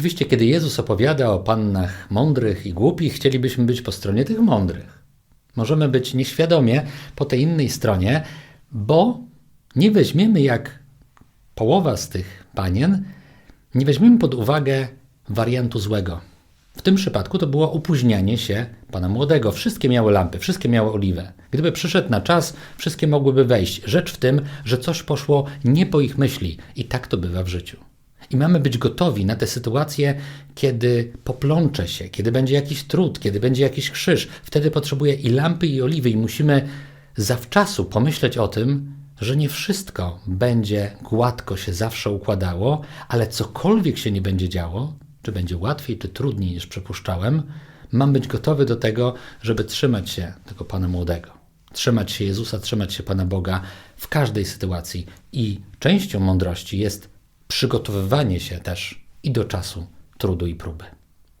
Oczywiście, kiedy Jezus opowiada o pannach mądrych i głupich, chcielibyśmy być po stronie tych mądrych. Możemy być nieświadomie po tej innej stronie, bo nie weźmiemy jak połowa z tych panien, nie weźmiemy pod uwagę wariantu złego. W tym przypadku to było opóźnianie się pana młodego. Wszystkie miały lampy, wszystkie miały oliwę. Gdyby przyszedł na czas, wszystkie mogłyby wejść. Rzecz w tym, że coś poszło nie po ich myśli. I tak to bywa w życiu. I mamy być gotowi na tę sytuację, kiedy poplącze się, kiedy będzie jakiś trud, kiedy będzie jakiś krzyż. Wtedy potrzebuje i lampy, i oliwy, i musimy zawczasu pomyśleć o tym, że nie wszystko będzie gładko się zawsze układało, ale cokolwiek się nie będzie działo, czy będzie łatwiej, czy trudniej niż przypuszczałem, mam być gotowy do tego, żeby trzymać się tego Pana Młodego. Trzymać się Jezusa, trzymać się Pana Boga w każdej sytuacji. I częścią mądrości jest przygotowywanie się też i do czasu trudu i próby.